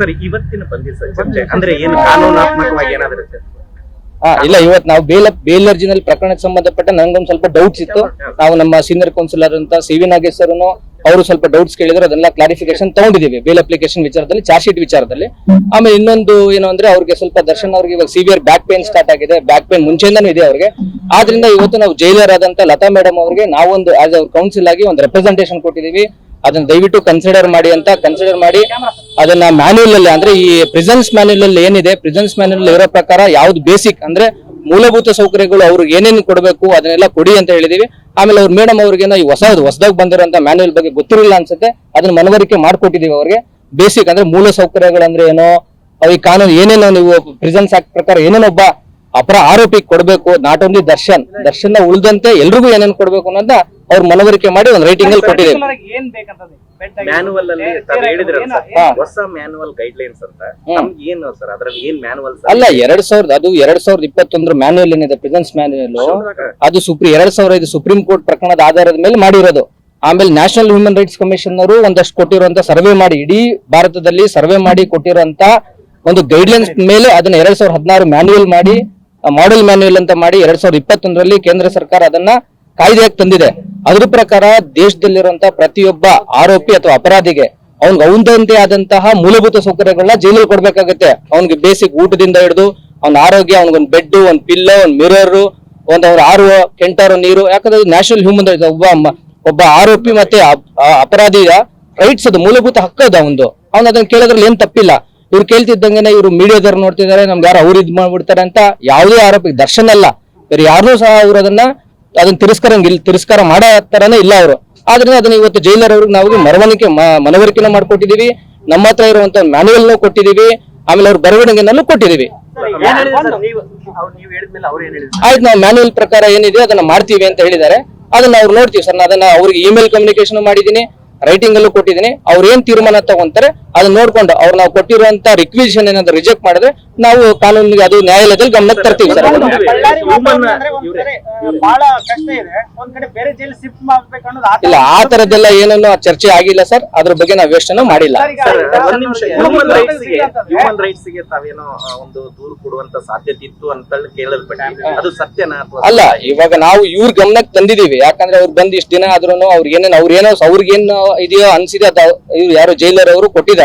Sir ಇವತ್ತಿನ ಚರ್ಚೆ ಅಂದ್ರೆ ಏನು ಕಾನೂನಾತ್ಮಕವಾಗಿ ಏನಾದ್ರು? ಹಾ ಇಲ್ಲ ಇವತ್ತು ನಾವು ಬೇಲ್ ಬೇಲ್ ಅರ್ಜಿನಲ್ಲಿ ಪ್ರಕರಣಕ್ಕೆ ಸಂಬಂಧಪಟ್ಟ ನಂಗೊಂದು ಸ್ವಲ್ಪ ಡೌಟ್ಸ್ ಇತ್ತು. ನಾವು ನಮ್ಮ ಸೀನಿಯರ್ ಕೌನ್ಸಿಲರ್ ಅಂತ ಸಿ ವಿ ನಾಗೇಶ್ವರನು ಅವರು ಸ್ವಲ್ಪ ಡೌಟ್ಸ್ ಕೇಳಿದ್ರು ಅದನ್ನ ಕ್ಲಾರಿಫಿಕೇಶನ್ ತಗೊಂಡಿದೀವಿ ಬೇಲ್ ಅಪ್ಲಿಕೇಶನ್ ವಿಚಾರದಲ್ಲಿ ಚಾರ್ಜ್ ಶೀಟ್ ವಿಚಾರದಲ್ಲಿ. ಆಮೇಲೆ ಇನ್ನೊಂದು ಏನು ಅಂದ್ರೆ ಅವ್ರಿಗೆ ಸ್ವಲ್ಪ ದರ್ಶನ್ ಅವ್ರಿಗೆ ಇವಾಗ ಸಿವಿಯರ್ ಬ್ಯಾಕ್ ಪೇನ್ ಸ್ಟಾರ್ಟ್ ಆಗಿದೆ ಬ್ಯಾಕ್ ಪೇನ್ ಮುಂಚೆಯಿಂದನೂ ಇದೆ ಅವ್ರಿಗೆ. ಆದ್ರಿಂದ ಇವತ್ತು ನಾವು ಜೈಲರ್ ಆದಂತ ಲತಾ ಮೇಡಮ್ ಅವರಿಗೆ ನಾವೊಂದು ಆಸ್ ಅವ್ರ ಕೌನ್ಸಿಲ್ ಆಗಿ ಒಂದು ರೆಪ್ರೆಸೆಂಟೇಷನ್ ಕೊಟ್ಟಿದೀವಿ ಅದನ್ನ ದಯವಿಟ್ಟು ಕನ್ಸಿಡರ್ ಮಾಡಿ ಅಂತ ಕನ್ಸಿಡರ್ ಮಾಡಿ ಅದನ್ನ ಮ್ಯಾನ್ಯಲ್ ಅಲ್ಲಿ, ಅಂದ್ರೆ ಈ ಪ್ರೆಸೆನ್ಸ್ ಮ್ಯಾನ್ಯಲ್ ಅಲ್ಲಿ ಏನಿದೆ ಪ್ರೆಸೆನ್ಸ್ ಮ್ಯಾನ್ಯಲ್ ಇರೋ ಪ್ರಕಾರ ಯಾವ್ದು ಬೇಸಿಕ್ ಅಂದ್ರೆ ಮೂಲಭೂತ ಸೌಕರ್ಯಗಳು ಅವ್ರಿಗೆ ಏನೇನು ಕೊಡಬೇಕು ಅದನ್ನೆಲ್ಲ ಕೊಡಿ ಅಂತ ಹೇಳಿದೀವಿ. ಆಮೇಲೆ ಅವ್ರ ಮೇಡಮ್ ಅವ್ರಿಗೆ ಈ ಹೊಸದು ಹೊಸದಾಗಿ ಬಂದಿರೋಂಥ ಮ್ಯಾನ್ಯಲ್ ಬಗ್ಗೆ ಗೊತ್ತಿರಲಿಲ್ಲ ಅನ್ಸುತ್ತೆ. ಅದನ್ನ ಮನವರಿಕೆ ಮಾಡ್ಕೊಟ್ಟಿದೀವಿ ಅವ್ರಿಗೆ. ಬೇಸಿಕ್ ಅಂದ್ರೆ ಮೂಲ ಸೌಕರ್ಯಗಳಂದ್ರೆ ಏನೋ ಈ ಕಾನೂನು ಏನೇನೋ ನೀವು ಪ್ರೆಸೆನ್ಸ್ ಆಕ್ಟ್ ಪ್ರಕಾರ ಒಬ್ಬ ಅಪರ ಆರೋಪಿ ಕೊಡಬೇಕು ನಾಟ್ ಓನ್ಲಿ ದರ್ಶನ್ ದರ್ಶನ್ ಉಳಿದಂತೆ ಎಲ್ರಿಗೂ ಏನೇನು ಕೊಡಬೇಕು ಅನ್ನೋದನ್ನ ಅವ್ರ ಮನವರಿಕೆ ಮಾಡಿ ಒಂದು ರೈಟಿಂಗ್ ಅಲ್ಲಿ ಕೊಟ್ಟಿದ್ದೀವಿ. Particular ಆಗಿ ಏನ್ ಬೇಕಂತಂದ್ರೆ ಮ್ಯಾನುವಲ್ ಅಲ್ಲಿ ತಾವು ಹೇಳಿದ್ರಲ್ಲ ಸರ್. ಹಾ. ಹೊಸ ಮ್ಯಾನುವಲ್ ಗೈಡ್ ಲೈನ್ಸ್ ಅಂತ. ಹ್ಮ್. ನಮ್ಗೆ ಏನು ಸರ್ ಅದ್ರಲ್ಲಿ ಏನ್ ಮ್ಯಾನುವಲ್ ಅಲ್ಲ ಎರಡ್ ಸಾವಿರದ ಅದು ಎರಡ್ ಸಾವಿರದ ಇಪ್ಪತ್ತೊಂದರ ಮ್ಯಾನುವಲ್ ಏನಿದೆ? ಪ್ರೆಸೆನ್ಸ್ ಮ್ಯಾನುವಲ್ ಅದು ಸುಪ್ರೀಂ ಎರಡ್ ಸಾವಿರ ಐದು ಸುಪ್ರೀಂ ಕೋರ್ಟ್ ಪ್ರಕರಣದ ಆಧಾರದ ಮೇಲೆ ಮಾಡಿರೋದು. ಆಮೇಲೆ ನ್ಯಾಷನಲ್ ಹ್ಯೂಮನ್ ರೈಟ್ಸ್ ಕಮಿಷನ್ ಅವರು ಒಂದಷ್ಟು ಕೊಟ್ಟಿರುವಂತ ಸರ್ವೆ ಮಾಡಿ. ಇಡೀ ಭಾರತದಲ್ಲಿ ಸರ್ವೆ ಮಾಡಿ ಕೊಟ್ಟಿರುವಂತ ಒಂದು ಗೈಡ್ಲೈನ್ಸ್ ಮೇಲೆ ಅದನ್ನ ಎರಡ್ ಸಾವಿರದ ಹದಿನಾರು ಮ್ಯಾನ್ಯುವಲ್ ಮಾಡಿ ಮಾಡೆಲ್ ಮ್ಯಾನುವಲ್ ಅಂತ ಮಾಡಿ ಎರಡ್ ಸಾವಿರದ ಇಪ್ಪತ್ತೊಂದರಲ್ಲಿ ಕೇಂದ್ರ ಸರ್ಕಾರ ಅದನ್ನ ಕಾಯ್ದೆಯಾಗಿ ತಂದಿದೆ? ಅದ್ರ ಪ್ರಕಾರ ದೇಶದಲ್ಲಿರುವಂತಹ ಪ್ರತಿಯೊಬ್ಬ ಆರೋಪಿ ಅಥವಾ ಅಪರಾಧಿಗೆ ಅವ್ನಿಗೆ ಅವನದಂತೆ ಆದಂತಹ ಮೂಲಭೂತ ಸೌಕರ್ಯಗಳನ್ನ ಜೈಲಲ್ಲಿ ಕೊಡ್ಬೇಕಾಗತ್ತೆ. ಅವ್ನಿಗೆ ಬೇಸಿಕ್ ಊಟದಿಂದ ಹಿಡಿದು ಅವ್ನ ಆರೋಗ್ಯ, ಅವ್ನಿಗೊಂದು ಬೆಡ್ ಒಂದ್ ಪಿಲ್ಲೋ, ಒಂದ್ ಮಿರರ್, ಒಂದ್ ಅವ್ರ ಆರು ಕೆಂಟಾರು ನೀರು. ಯಾಕಂದ್ರೆ ನ್ಯಾಷನಲ್ ಹ್ಯೂಮನ್ ರೈಟ್ಸ್ ಒಬ್ಬ ಒಬ್ಬ ಆರೋಪಿ ಮತ್ತೆ ಅಪರಾಧಿಯ ರೈಟ್ಸ್ ಅದು ಮೂಲಭೂತ ಹಕ್ಕು ಅದು ಅವನು ಅವ್ನ ಅದನ್ನ ಕೇಳೋದ್ರಲ್ಲಿ ಏನ್ ತಪ್ಪಿಲ್ಲ. ಇವ್ರು ಕೇಳ್ತಿದ್ದಂಗೆನೆ ಇವ್ರು ಮೀಡಿಯಾದವ್ರು ನೋಡ್ತಿದ್ದಾರೆ ನಮ್ಗೆ ಯಾರು ಅವ್ರು ಇದ್ ಮಾಡ್ಬಿಡ್ತಾರೆ ಅಂತ ಯಾವುದೇ ಆರೋಪಿ ದರ್ಶನ ಅಲ್ಲ. ಬೇರೆ ಯಾರನ್ನೂ ಸಹ ಅವ್ರು ಅದನ್ನ ಅದನ್ನ ತಿರಸ್ಕರಂಗಿಲ್ಲ ತಿರಸ್ಕಾರ ಮಾಡೋ ತರನೇ ಇಲ್ಲ ಅವರು. ಆದ್ರಿಂದ ಅದನ್ನ ಇವತ್ತು ಜೈಲರ್ ಅವ್ರಿಗೆ ನಾವು ಮರವಣಿಕೆ ಮನವರಿಕೆನ ಮಾಡ್ಕೊಟ್ಟಿದೀವಿ. ನಮ್ಮ ಹತ್ರ ಇರುವಂತ ನು ಕೊಟ್ಟಿದೀವಿ. ಆಮೇಲೆ ಅವ್ರ ಬರವಣಿಗೆನಲ್ಲೂ ಕೊಟ್ಟಿದೀವಿ. ನೀವು ನೀವು ಆಯ್ತು ನಾವು ಮ್ಯಾನ್ಯುಯಲ್ ಪ್ರಕಾರ ಏನಿದೆ ಅದನ್ನ ಮಾಡ್ತೀವಿ ಅಂತ ಹೇಳಿದ್ದಾರೆ. ಅದನ್ನ ಅವ್ರು ನೋಡ್ತೀವಿ ಸರ್. ನಾನು ಅದನ್ನ ಅವ್ರಿಗೆ ಇಮೇಲ್ ಕಮ್ಯುನಿಕೇಶನ್ ಮಾಡಿದೀನಿ ರೈಟಿಂಗ್ ಅಲ್ಲೂ ಕೊಟ್ಟಿದ್ದೀನಿ. ಅವ್ರು ಏನ್ ತೀರ್ಮಾನ ತಗೊಂತಾರೆ ಅದನ್ನ ನೋಡ್ಕೊಂಡು ಅವ್ರು ನಾವು ಕೊಟ್ಟಿರುವಂತ ರಿಕ್ವಿಷನ್ ಏನಾದ್ರು ರಿಜೆಕ್ಟ್ ಮಾಡಿದ್ರೆ ನಾವು ಕಾನೂನಿಗೆ ಅದು ನ್ಯಾಯಾಲಯದಲ್ಲಿ ಗಮನಕ್ಕೆ ತರ್ತೀವಿ ಸರ್. ಬಹಳ ಕಷ್ಟ ಇದೆ. ಒಂದ್ ಕಡೆ ಬೇರೆ ಜೈಲ್ ಶಿಫ್ಟ್ ಮಾಡ್ಬೇಕು ಅನ್ನೋದು ಆ ತರ- ಇಲ್ಲ ಆ ತರದ್ದೆಲ್ಲ ಏನನ್ನು ಚರ್ಚೆ ಆಗಿಲ್ಲ ಸರ್. ಅದ್ರ ಬಗ್ಗೆ ನಾವು ಯೋಚನೆ ಮಾಡಿಲ್ಲ. ಒಂದ್ ನಿಮಿಷ. ಹ್ಯೂಮನ್ ರೈಟ್ಸ್ಗೆ ಸಿಗಂತಂದ್ರೆ ಹ್ಯೂಮನ್ ರೈಟ್ಸ್ಗೆ ತಾವೇನೋ ಒಂದು ದೂರು ಕೊಡುವಂತ ಸಾಧ್ಯತೆ ಇತ್ತು ಅಂತ ಅದು ಸತ್ಯನಾ ಅಲ್ಲ ಇವಾಗ ನಾವು ಇವ್ರ ಗಮನಕ್ಕೆ ತಂದಿದೀವಿ ಯಾಕಂದ್ರೆ ಅವ್ರು ಬಂದ್ ಇಷ್ಟ ದಿನ ಆದ್ರೂ ಅವ್ರಿಗೆ ಏನೇನು ಅವ್ರ ಏನೋ ಅವ್ರಿಗೇನು ಇದೆಯೋ ಅನ್ಸಿದೆ ಅದು ಇವ್ರು ಯಾರು ಜೈಲರ್ ಅವರು ಕೊಟ್ಟಿದ್ದಾರೆ.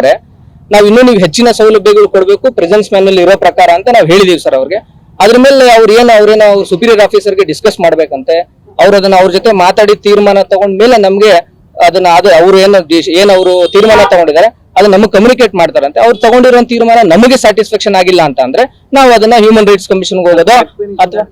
ನಾವು ಇನ್ನೂ ನೀವು ಹೆಚ್ಚಿನ ಸೌಲಭ್ಯಗಳು ಕೊಡಬೇಕು ಪ್ರೆಸೆನ್ಸ್ ಮ್ಯಾನಲ್ಲಿ ಇರೋ ಪ್ರಕಾರ ಅಂತ ನಾವು ಹೇಳಿದೀವಿ ಸರ್ ಅವ್ರಿಗೆ. ಅದ್ರ ಮೇಲೆ ಅವ್ರು ಏನು ಅವ್ರೇನೋ ಸುಪೀರಿಯರ್ ಸುಪೀರಿಯರ್ ಆಫೀಸರ್ಗೆ ಡಿಸ್ಕಸ್ ಮಾಡ್ಬೇಕಂತೆ ಅವ್ರು ಅದನ್ನ ಅವ್ರ ಜೊತೆ ಮಾತಾಡಿ ತೀರ್ಮಾನ ತಗೊಂಡ ಮೇಲೆ ನಮ್ಗೆ ಅದನ್ನ ಅದು ಅವ್ರು ಏನು ಏನ್ ಅವರು ತೀರ್ಮಾನ ತಗೊಂಡಿದ್ದಾರೆ ಅದನ್ನ ನಮಗೆ ಕಮ್ಯುನಿಕೇಟ್ ಮಾಡ್ತಾರಂತೆ. ಅವ್ರು ತಗೊಂಡಿರೋ ತೀರ್ಮಾನ ನಮಗೆ ಸ್ಯಾಟಿಸ್ಫ್ಯಾಕ್ಷನ್ ಆಗಿಲ್ಲ ಅಂತ ಅಂದ್ರೆ ನಾವು ಅದನ್ನ ಹ್ಯೂಮನ್ ರೈಟ್ಸ್ ಕಮಿಷನ್ಗೆ ಹೋಗೋದು? ಅಥವಾ